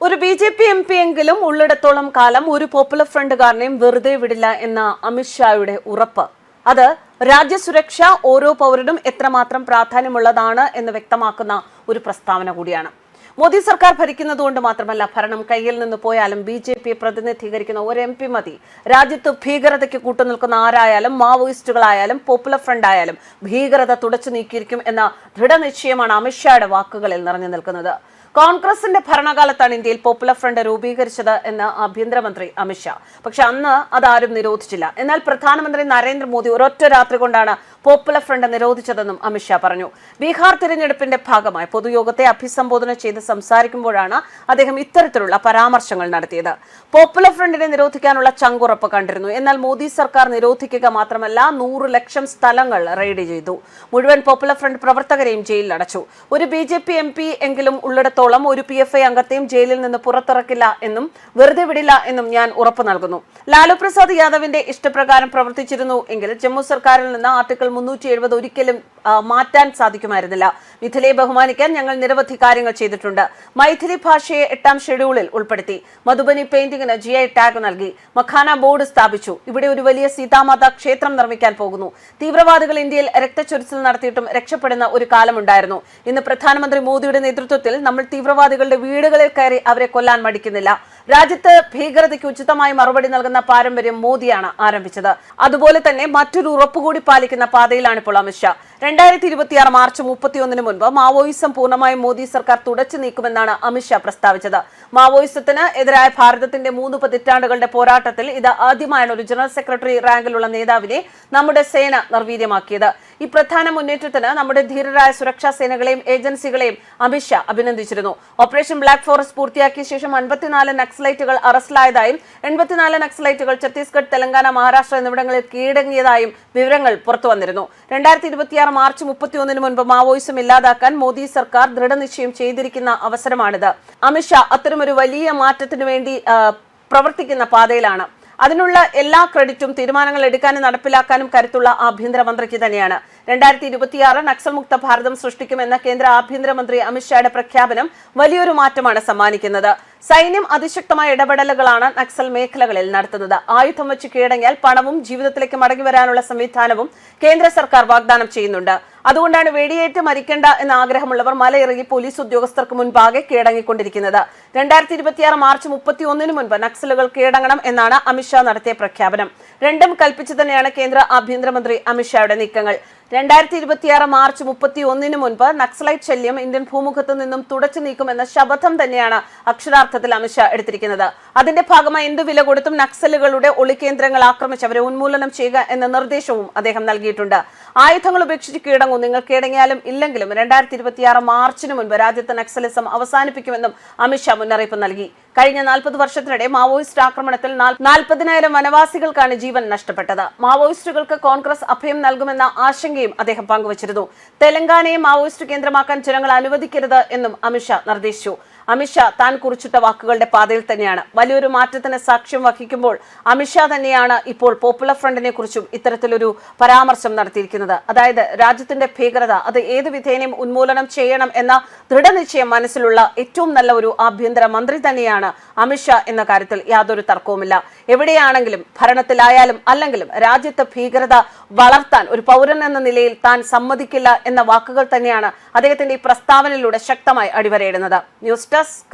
ഒരു B J P M P എങ്കിലും ഉള്ളിടത്തോളം കാലം ഒരു പോപ്പുലർ ഫ്രണ്ടുകാരനെയും വെറുതെ വിടില്ല എന്ന അമിത്ഷായുടെ ഉറപ്പ്. അത് രാജ്യസുരക്ഷ ഓരോ പൗരനും എത്രമാത്രം പ്രാധാന്യമുള്ളതാണ് എന്ന് വ്യക്തമാക്കുന്ന ഒരു പ്രസ്താവന കൂടിയാണ്. മോദി സർക്കാർ ഭരിക്കുന്നതുകൊണ്ട് മാത്രമല്ല ഭരണം കയ്യിൽ നിന്ന് പോയാലും ബി ജെ പിയെ പ്രതിനിധീകരിക്കുന്ന ഒരു എം പി മതി. രാജ്യത്ത് ഭീകരതയ്ക്ക് കൂട്ടുനിൽക്കുന്ന ആരായാലും മാവോയിസ്റ്റുകളായാലും പോപ്പുലർ ഫ്രണ്ട് ആയാലും ഭീകരത തുടച്ചു നീക്കിയിരിക്കും എന്ന ദൃഢനിശ്ചയമാണ് അമിത്ഷായുടെ വാക്കുകളിൽ നിറഞ്ഞു നിൽക്കുന്നത്. കോൺഗ്രസിന്റെ ഭരണകാലത്താണ് ഇന്ത്യയിൽ പോപ്പുലർ ഫ്രണ്ട് രൂപീകരിച്ചത് എന്ന് ആഭ്യന്തരമന്ത്രി അമിത്ഷാ പക്ഷെ അന്ന് അതാരും നിരോധിച്ചില്ല. എന്നാൽ പ്രധാനമന്ത്രി നരേന്ദ്രമോദി ഒരൊറ്റ രാത്രി കൊണ്ടാണ് പോപ്പുലർ ഫ്രണ്ട് നിരോധിച്ചതെന്നും അമിത്ഷാ പറഞ്ഞു. ബീഹാർ തിരഞ്ഞെടുപ്പിന്റെ ഭാഗമായി പൊതുയോഗത്തെ അഭിസംബോധന ചെയ്ത് സംസാരിക്കുമ്പോഴാണ് അദ്ദേഹം ഇത്തരത്തിലുള്ള പരാമർശങ്ങൾ നടത്തിയത്. പോപ്പുലർ ഫ്രണ്ടിനെ നിരോധിക്കാനുള്ള ചങ്കുറപ്പ് കണ്ടിരുന്നു. എന്നാൽ മോദി സർക്കാർ നിരോധിക്കുക മാത്രമല്ല നൂറ് ലക്ഷം സ്ഥലങ്ങൾ റെയ്ഡ് ചെയ്തു. മുഴുവൻ പോപ്പുലർ ഫ്രണ്ട് പ്രവർത്തകരെയും ജയിലിൽ അടച്ചു. ഒരു B J P M P എങ്കിലും ഉള്ളിടത്തോളം ഒരു പി എഫ് ഐ അംഗത്തെയും ജയിലിൽ നിന്ന് പുറത്തിറക്കില്ല എന്നും വെറുതെ വിടില്ല എന്നും ഞാൻ ഉറപ്പു നൽകുന്നു. ലാലു പ്രസാദ് യാദവിന്റെ ഇഷ്ടപ്രകാരം പ്രവർത്തിച്ചിരുന്നു എങ്കിൽ ജമ്മു സർക്കാരിൽ നിന്ന് ആർട്ടിക്കിൾ മുന്നൂറ്റി എഴുപത് ഒരിക്കലും മാറ്റാൻ സാധിക്കുമായിരുന്നില്ല. മിഥിലയെ ബഹുമാനിക്കാൻ ഞങ്ങൾ നിരവധി കാര്യങ്ങൾ ചെയ്തിട്ടുണ്ട്. മൈഥിലി ഭാഷയെ എട്ടാം ഷെഡ്യൂളിൽ ഉൾപ്പെടുത്തി. മധുബനി പെയിന്റിംഗിന് ജി ഐ ടാഗ് നൽകി. മഖാന ബോർഡ് സ്ഥാപിച്ചു. ഇവിടെ ഒരു വലിയ സീതാമാത ക്ഷേത്രം നിർമ്മിക്കാൻ പോകുന്നു. തീവ്രവാദികൾ ഇന്ത്യയിൽ രക്തച്ചൊരിച്ചിൽ നടത്തിയിട്ടും രക്ഷപ്പെടുന്ന ഒരു കാലമുണ്ടായിരുന്നു. ഇന്ന് പ്രധാനമന്ത്രി മോദിയുടെ നേതൃത്വത്തിൽ നമ്മൾ തീവ്രവാദികളുടെ വീടുകളിൽ കയറി അവരെ കൊല്ലാൻ മടിക്കുന്നില്ല. രാജ്യത്ത് ഭീകരതയ്ക്ക് ഉചിതമായി മറുപടി നൽകുന്ന പാരമ്പര്യം മോദിയാണ് ആരംഭിച്ചത്. അതുപോലെ തന്നെ മറ്റൊരു ഉറപ്പുകൂടി പാലിക്കുന്ന പാതയിലാണ് ഇപ്പോൾ അമിത്ഷാ രണ്ടായിരത്തി ഇരുപത്തിയാറ് മാർച്ച് മുപ്പത്തിയൊന്നിന് മുൻപ് മാവോയിസം പൂർണമായും മോദി സർക്കാർ തുടച്ചു നീക്കുമെന്നാണ് അമിത്ഷാ പ്രസ്താവിച്ചത്. മാവോയിസത്തിന് എതിരായ ഭാരതത്തിന്റെ മൂന്ന് പതിറ്റാണ്ടുകളുടെ പോരാട്ടത്തിൽ ഇത് ആദ്യമായാണ് ഒരു ജനറൽ സെക്രട്ടറി റാങ്കിലുള്ള നേതാവിനെ നമ്മുടെ സേന നിർവീര്യമാക്കിയത്. ഈ പ്രധാന മുന്നേറ്റത്തിന് നമ്മുടെ ധീരരായ സുരക്ഷാ സേനകളെയും ഏജൻസികളെയും അമിത്ഷാ അഭിനന്ദിച്ചിരുന്നു. ഓപ്പറേഷൻ ബ്ലാക്ക് ഫോറസ്റ്റ് പൂർത്തിയാക്കിയ ശേഷം അൻപത്തിനാല് നക്സലൈറ്റുകൾ അറസ്റ്റിലായതായും എൺപത്തിനാല് നക്സലൈറ്റുകൾ ഛത്തീസ്ഗഡ് തെലങ്കാന മഹാരാഷ്ട്ര എന്നിവിടങ്ങളിൽ കീഴടങ്ങിയതായും വിവരങ്ങൾ പുറത്തുവന്നിരുന്നു. രണ്ടായിരത്തി ഇരുപത്തിയാറ് മാർച്ച് മുപ്പത്തിയൊന്നിന് മുൻപ് മാവോയിസം ഇല്ലാതാക്കാൻ മോദി സർക്കാർ ദൃഢനിശ്ചയം ചെയ്തിരിക്കുന്ന അവസരമാണിത്. അമിത്ഷാ അത്തരമൊരു വലിയ മാറ്റത്തിനു വേണ്ടി പ്രവർത്തിക്കുന്ന പാതയിലാണ്. അതിനുള്ള എല്ലാ ക്രെഡിറ്റും തീരുമാനങ്ങൾ എടുക്കാനും നടപ്പിലാക്കാനും കരുത്തുള്ള ആഭ്യന്തരമന്ത്രിക്ക് തന്നെയാണ്. രണ്ടായിരത്തി ഇരുപത്തിയാറ് നക്സൽ മുക്ത ഭാരതം സൃഷ്ടിക്കുമെന്ന കേന്ദ്ര ആഭ്യന്തരമന്ത്രി അമിത്ഷായുടെ പ്രഖ്യാപനം വലിയൊരു മാറ്റമാണ് സമ്മാനിക്കുന്നത്. സൈന്യം അതിശക്തമായ ഇടപെടലുകളാണ് നക്സൽ മേഖലകളിൽ നടത്തുന്നത്. ആയുധം വെച്ച് കീഴടങ്ങിയാൽ പണവും ജീവിതത്തിലേക്ക് മടങ്ങി വരാനുള്ള സംവിധാനവും കേന്ദ്ര സർക്കാർ വാഗ്ദാനം ചെയ്യുന്നുണ്ട്. അതുകൊണ്ടാണ് വെടിയേറ്റ് മരിക്കേണ്ട എന്ന ആഗ്രഹമുള്ളവർ മലയിറങ്ങി പോലീസ് ഉദ്യോഗസ്ഥർക്ക് മുൻപാകെ കീഴടങ്ങിക്കൊണ്ടിരിക്കുന്നത്. രണ്ടായിരത്തി ഇരുപത്തിയാറ് മാർച്ച് മുപ്പത്തി ഒന്നിന് മുൻപ് നക്സലുകൾ കീഴടങ്ങണം എന്നാണ് അമിത്ഷാ നടത്തിയ പ്രഖ്യാപനം. രണ്ടും കൽപ്പിച്ചു തന്നെയാണ് കേന്ദ്ര ആഭ്യന്തരമന്ത്രി അമിത്ഷായുടെ നീക്കങ്ങൾ. രണ്ടായിരത്തി ഇരുപത്തിയാറ് മാർച്ച് മുപ്പത്തി ഒന്നിന് മുൻപ് നക്സലൈറ്റ് ശല്യം ഇന്ത്യൻ ഭൂമുഖത്ത് നിന്നും തുടച്ചു നീക്കുമെന്ന ശപഥം തന്നെയാണ് അക്ഷരാർത്ഥത്തിൽ അമിത്ഷാ എടുത്തിരിക്കുന്നത്. അതിന്റെ ഭാഗമായി എന്ത് വില കൊടുത്തും നക്സലുകളുടെ ഒളികേന്ദ്രങ്ങൾ ആക്രമിച്ച് അവരെ ഉന്മൂലനം ചെയ്യുക എന്ന നിർദ്ദേശവും അദ്ദേഹം നൽകിയിട്ടുണ്ട്. ആയുധങ്ങൾ ഉപേക്ഷിച്ച് കീഴടങ്ങും. നിങ്ങൾ കീഴടങ്ങിയാലും ഇല്ലെങ്കിലും രണ്ടായിരത്തി ഇരുപത്തിയാറ് മാർച്ചിന് മുൻപ് രാജ്യത്ത് നക്സലിസം അവസാനിപ്പിക്കുമെന്നും അമിത്ഷാ മുന്നറിയിപ്പ് നൽകി. കഴിഞ്ഞ നാൽപ്പത് വർഷത്തിനിടെ മാവോയിസ്റ്റ് ആക്രമണത്തിൽ നാൽപ്പതിനായിരം വനവാസികൾക്കാണ് ജീവൻ നഷ്ടപ്പെട്ടത്. മാവോയിസ്റ്റുകൾക്ക് കോൺഗ്രസ് അഭയം നൽകുമെന്ന ആശങ്കയും അദ്ദേഹം പങ്കുവച്ചിരുന്നു. തെലങ്കാനയെ മാവോയിസ്റ്റ് കേന്ദ്രമാക്കാൻ ജനങ്ങൾ അനുവദിക്കരുത് എന്നും അമിത്ഷാ നിർദ്ദേശിച്ചു. അമിത്ഷാ താൻ കുറിച്ചിട്ട വാക്കുകളുടെ പാതയിൽ തന്നെയാണ്. വലിയൊരു മാറ്റത്തിന് സാക്ഷ്യം വഹിക്കുമ്പോൾ അമിത്ഷാ തന്നെയാണ് ഇപ്പോൾ പോപ്പുലർ ഫ്രണ്ടിനെ കുറിച്ചും ഇത്തരത്തിലൊരു പരാമർശം നടത്തിയിരിക്കുന്നത്. അതായത് രാജ്യത്തിന്റെ ഭീകരത അത് ഏത് വിധേനയും ഉന്മൂലനം ചെയ്യണം എന്ന ദൃഢനിശ്ചയം മനസ്സിലുള്ള ഏറ്റവും നല്ല ഒരു ആഭ്യന്തര മന്ത്രി തന്നെയാണ് അമിത്ഷാ എന്ന കാര്യത്തിൽ യാതൊരു തർക്കവുമില്ല. എവിടെയാണെങ്കിലും ഭരണത്തിലായാലും അല്ലെങ്കിലും രാജ്യത്ത് ഭീകരത വളർത്താൻ ഒരു പൗരൻ എന്ന നിലയിൽ താൻ സമ്മതിക്കില്ല എന്ന വാക്കുകൾ തന്നെയാണ് അദ്ദേഹത്തിന്റെ ഈ പ്രസ്താവനയിലൂടെ ശക്തമായി അടിവരയിടുന്നത്. News Plus